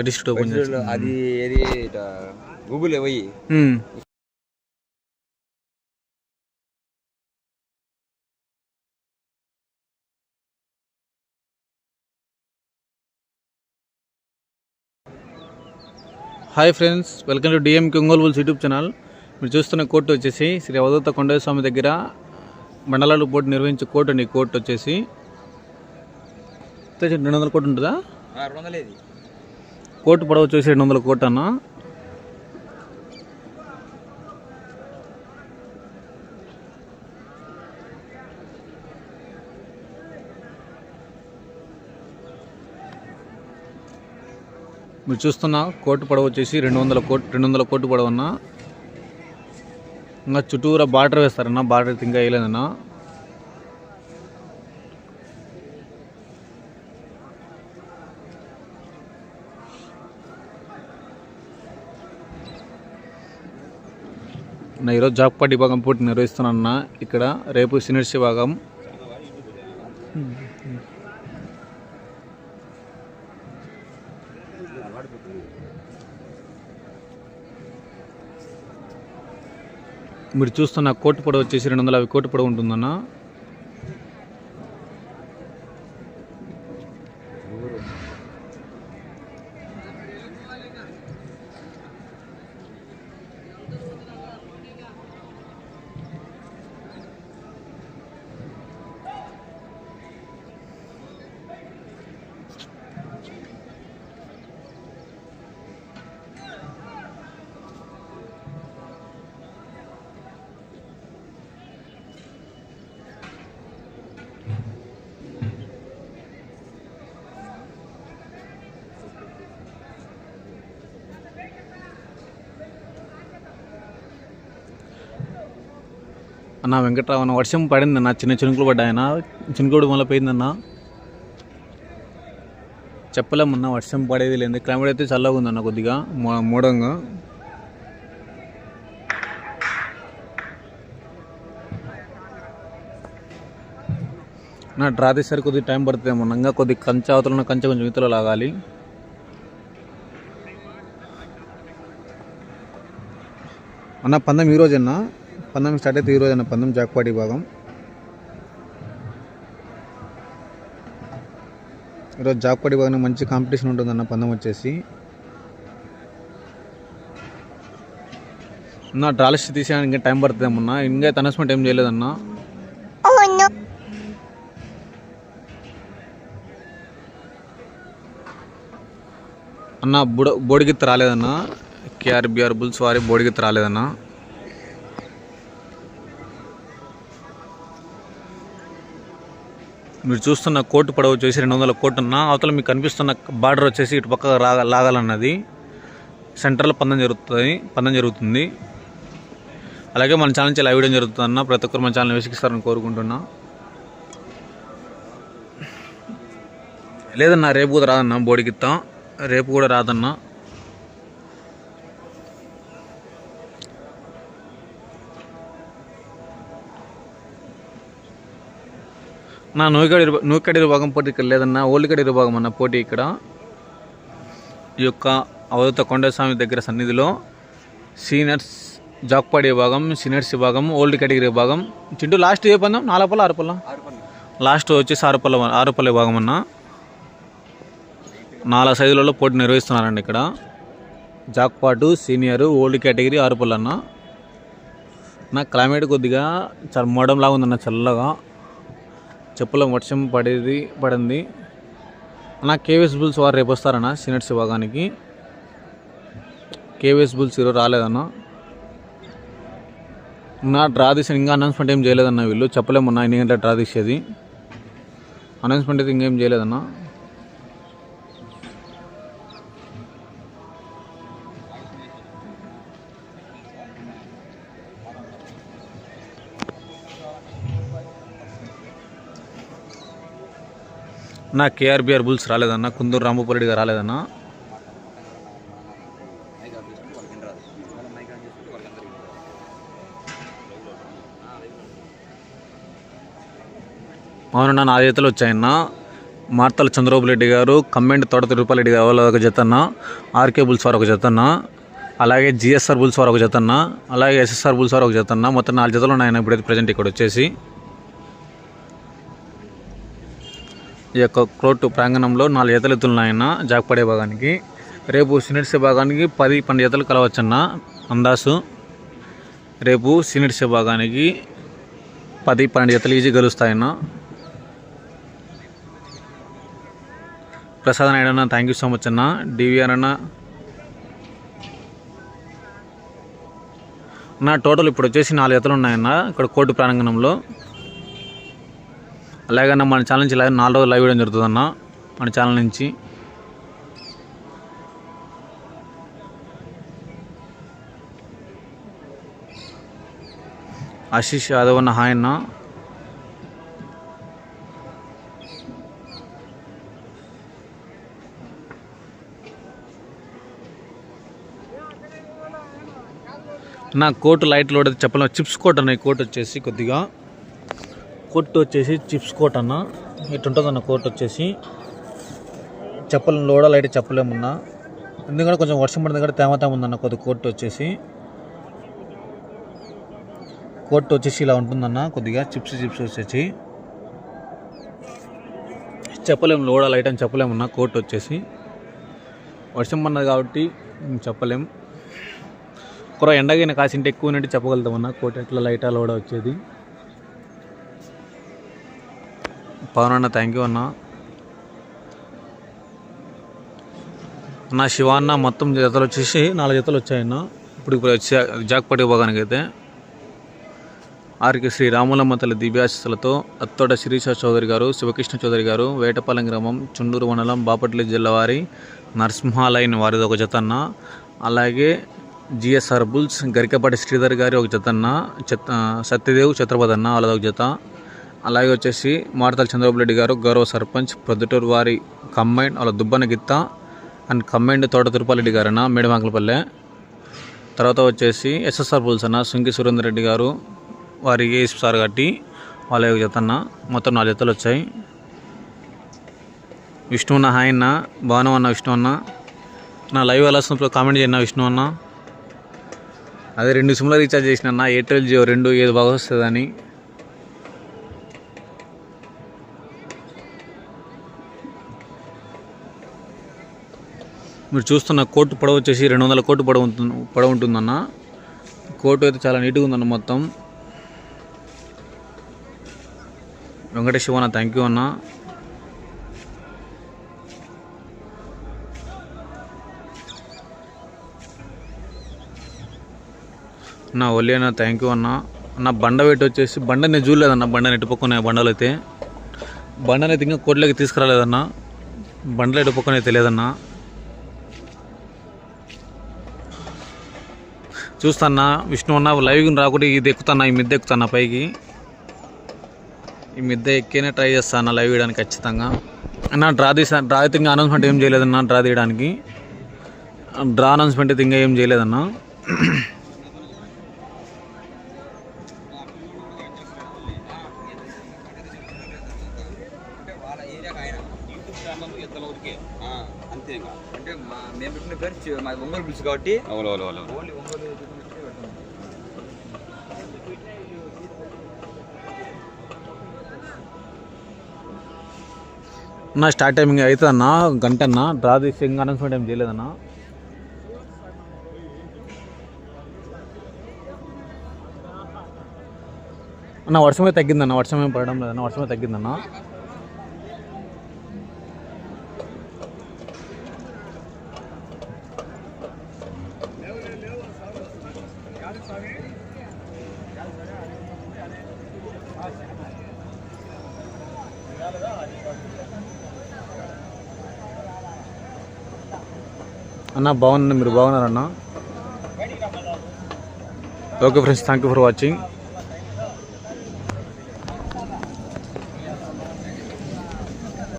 Open అది ఏది Google పోయి. Hi friends welcome to DM Ongole bulls YouTube channel మీరు చూస్తున్న కోర్టు వచ్చేసి శ్రీ అవధూత కొండయ్య స్వామి దగ్గర మండలాలు పోటీ నిర్వహించే కోర్టు అండి. కోర్టు వచ్చేసి. రెండు వందల కోటి ఉంటుందా? రెండు వందలేది కోర్టు పొడవు చూసి రెండు వందల కోట్ అన్న. మీరు చూస్తున్న కోటు పొడవు వచ్చేసి రెండు వందల కోట్ రెండు వందల కోటు పొడవు అన్న ఇంకా చుట్టూరా బార్డర్ వేస్తారన్న బార్డర్ అయితే ఇంకా వేయలేదన్నా. నా ఈరోజు జాబ్పాట్ విభాగం పోటీ నిర్వహిస్తున్నాను ఇక్కడ రేపు సీనియర్స్ విభాగం. మీరు చూస్తున్న కోటి పొడవు వచ్చేసి రెండు వందల యాభై కోటి పొడవు ఉంటుందన్న. అన్న వెంకట్రావు వర్షం పడిందన్న చిన్న చినుకులు పడ్డాయన చినుకుడు మళ్ళీ పోయిందన్న చెప్పలేమన్నా వర్షం పడేది లేదు క్లైమేట్ అయితే చల్లగా ఉందన్న కొద్దిగా మూడంగా. నా డ్రా తీసారి కొద్దిగా టైం పడుతుంది ఏమన్నా ఇంకా కొద్దిగా కంచె అవతలన్న కంచె కొంచెం ఇతలో లాగాలి. అన్న పందెం ఈ పందెం స్టార్ట్ అయితే ఈ రోజు అన్న పందెం జాక్పాటి భాగం. ఈరోజు జాక్పాటి భాగం మంచి కాంపిటీషన్ ఉంటుందన్న పందెం వచ్చేసి. నా డ్రాలిస్ట్ తీసేయడానికి ఇంకా టైం పడుతుంది ఏమన్నా ఇంకా అనౌన్స్మెంట్ ఏం చేయలేదన్నా. అన్న బుడ బోడిగిత్త రాలేదన్నా. కేఆర్బిఆర్ బుల్స్ వారి బోడిగిత్త రాలేదన్నా. మీరు చూస్తున్న కోటు పొడవు వచ్చేసి రెండు వందల కోటు ఉన్నా అవతల మీకు కనిపిస్తున్న బార్డర్ వచ్చేసి ఇటు పక్క రాగ లాగాలన్నది. సెంటర్లో పందం జరుగుతుంది పందం జరుగుతుంది. అలాగే మన ఛానల్ నుంచి లైవ్ వీడియో జరుగుతుందన్న ప్రతి ఒక్కరు మన ఛానల్ వీక్షిస్తారని కోరుకుంటున్నా. లేదన్నా రేపు కూడా రాదన్నా బోడికిత్తాం రేపు కూడా రాదన్నా. నా నూకడి నూకడి విభాగం పోటీ ఇక్కడ లేదన్నా ఓలికడి విభాగం అన్న పోటీ ఇక్కడ. ఈ యొక్క అవధూత కొండస్వామి దగ్గర సన్నిధిలో సీనియర్స్ జాక్పాడి విభాగం సీనియర్స్ విభాగం ఓల్డ్ కేటగిరీ విభాగం. చింటూ లాస్ట్ ఏ పందం? నాలుగు పళ్ళ ఆరు లాస్ట్ వచ్చేసి ఆరుపల్ల ఆరుపల్లి విభాగం అన్న. నాలుగు సైజులలో పోటీ నిర్వహిస్తున్నారండి ఇక్కడ. జాక్పాటు సీనియర్ ఓల్డ్ కేటగిరీ ఆరు అన్న. నా క్లైమేట్ కొద్దిగా చాలా మోడంలాగా ఉందన్న చల్లగా. చెప్పుల వర్షం పడేది పడింది. అన్న కేవీఎస్ బుల్స్ వారు రేపు వస్తారన్న సీనియర్స్ విభాగానికి కేవీఎస్ బుల్స్ ఈరోజు రాలేదన్న. నా డ్రా తీసి ఇంకా అనౌన్స్మెంట్ ఏం చేయలేదన్న వీళ్ళు. చెప్పలేమన్నా ఎన్ని గంటల డ్రా తీసేది. అనౌన్స్మెంట్ అయితే ఇంకేం చేయలేదన్నా. నా కేఆర్బిఆర్ బుల్స్ రాలేదన్న కుందూరు రాంభూపరెడ్డి గారు రాలేదన్న? అవునన్నా నా చేతిలో వచ్చాయన్న. మార్తల చంద్రబాబు రెడ్డి గారు కమ్మెంట్ తోట తిరుపతిరెడ్డి గారు వాళ్ళ ఒక జతన్న. ఆర్కే బుల్స్ వారు ఒక జతన్నా. అలాగే జిఎస్ఆర్ బుల్స్ వారు ఒక జతన్నా. అలాగే ఎస్ఎస్ఆర్ బుల్స్ వారు ఒక జతన్నా. మొత్తం నాలుగు జతలు ఉన్నాయన్న ఇప్పుడైతే ప్రజెంట్ ఇక్కడ వచ్చేసి. ఈ యొక్క కోర్టు ప్రాంగణంలో నాలుగు జతలు ఎత్తున్నాయన్న జాక్పడే భాగానికి. రేపు సినిట్స్ భాగానికి పది పన్నెండు జతలు కలవచ్చన్న అందాసు. రేపు సీనియర్స్ భాగానికి పది పన్నెండు ఎతలు ఈజీ గెలుస్తాయన్న. ప్రసాద్ నాయుడు అన్న థ్యాంక్ యూ సో మచ్ అన్న. డివిఆర్ అన్న. నా టోటల్ ఇప్పుడు వచ్చేసి నాలుగు ఎతలు ఉన్నాయన్న ఇక్కడ కోర్టు ప్రాంగణంలో. అలాగే మన ఛానల్ నుంచి నాలుగు రోజులు లైవ్ వేయడం జరుగుతుందన్న మన ఛానల్ నుంచి. ఆశీష్ యాదవ్ అన్న హాయ్ అన్న. నా కోటు లైట్ లోడ్ చెప్పలేం. చిప్స్ కోట్ అన్న ఈ కోట్ వచ్చేసి కొద్దిగా. కోట్ వచ్చేసి చిప్స్ కోట్ అన్న. ఇటుంటుంది అన్న కోట్ వచ్చేసి చెప్పలేం లోడ లైట్ చెప్పలేమున్నా ఎందుకంటే కొంచెం వర్షం పడిన దగ్గర తేమ తేమ ఉందన్న కొద్ది కోట్ వచ్చేసి. కోట్ వచ్చేసి ఇలా ఉంటుందన్న కొద్దిగా చిప్స్ చిప్స్ వచ్చేసి. చెప్పలేము లోడ లైట్ అని చెప్పలేమన్న కోట్ వచ్చేసి. వర్షం పడినది కాబట్టి చెప్పలేం. కుర ఎండగైన కాసింటే ఎక్కువ ఉన్నట్టు చెప్పగలుగుతామన్న కోట్ ఎట్లా లైటా లోడ వచ్చేది. పవన్ అన్న థ్యాంక్ యూ అన్న. అన్న శివ అన్న మొత్తం జతలు వచ్చేసి నాలుగు జతలు వచ్చాయన్న. ఇప్పుడు ఇప్పుడు వచ్చే జాక్పటి భాగానికి అయితే ఆర్కే శ్రీ రాములమ్మ తల్లి దివ్యాశలతో అత్తోట శిరీష చౌదరి గారు శివకృష్ణ చౌదరి గారు వేటపాలెం గ్రామం చుండూరు మండలం బాపట్ల జిల్లా వారి నరసింహాలైన వారిది ఒక జతన్న అలాగే జిఎస్ఆర్ బుల్స్ గరికపాటి శ్రీధర్ గారి ఒక జతన్న చత్ సత్యదేవ్ ఛత్రపతి అన్న వాళ్ళది ఒక జత. అలాగే వచ్చేసి మారతల చంద్రబాబు రెడ్డి గారు గౌరవ సర్పంచ్ ప్రొద్దుటూరు వారి కంబైండ్ వాళ్ళ దుబ్బన గిత్త అండ్ కంబైండ్ తోట తిరుపాలరెడ్డి గారన్న మేడమాకలపల్లె. తర్వాత వచ్చేసి ఎస్ఎస్ఆర్ బుల్స్ సుంకి సురేందర్ రెడ్డి గారు వారి ఏఎస్ సార్ కట్టి వాళ్ళ యొక్క జత అన్న. మొత్తం నాలుగు జతలు వచ్చాయి. విష్ణు అన్న హాయ్ అన్న బాగున్నాం అన్న విష్ణు అన్న. నా లైవ్ ఎలా కామెంట్ చేయన్న విష్ణు అన్న. అదే రెండు సిమ్లో రీఛార్జ్ చేసిన అన్న ఎయిర్టెల్ జియో రెండు ఏది బాగా వస్తుందని. మీరు చూస్తున్న కోటు పొడవు వచ్చేసి రెండు వందల కోటు పొడవు ఉంటుంది పొడవు ఉంటుందన్న. కోటు అయితే చాలా నీట్గా ఉందన్న మొత్తం. వెంకటేష్ అన్న థ్యాంక్ యూ అన్న నా ఒల్లి అన్న థ్యాంక్ యూ అన్న. నా బండ పెట్టి వచ్చేసి బండ నేను చూడలేదన్న బండ నెట్టుపక్కనే బండలు అయితే. బండనైతే ఇంకా కోట్లోకి తీసుకురాలేదన్న. బండలు ఎటుపక్కనే తెలియదన్నా. చూస్తానా విష్ణు అన్న లైవ్ రాకుండా ఇది ఎక్కుతానా ఈ మిద్దె ఎక్కుతానా పైకి. ఈ మిద్దె ఎక్కినే ట్రై చేస్తాను లైవ్ వేయడానికి ఖచ్చితంగా. అన్న డ్రా తీసా డ్రా అయితే ఇంకా అనౌన్స్మెంట్ ఏం చేయలేదన్నా డ్రా తీయడానికి. డ్రా అనౌన్స్మెంట్ అయితే ఇంకా ఏం చేయలేదన్నా. మా ఒంగోలు పిలుచు కాబట్టి అవును అవును అవును. ఓన్లీ ఒంగోలు చూపించే పెడతాం. నా స్టార్ట్ టైమింగ్ అవుతుందన్న గంట అన్న డ్రా తీసి ఇంకా అనౌన్స్మెంట్ ఏం చేయలేదన్న? అన్న వర్షమే తగ్గిందన్న వర్షం ఏం పడడం లేదన్న వర్షమే తగ్గిందన్న? అన్న బాగున్నా మీరు బాగున్నారన్న. Okay friends thank you for watching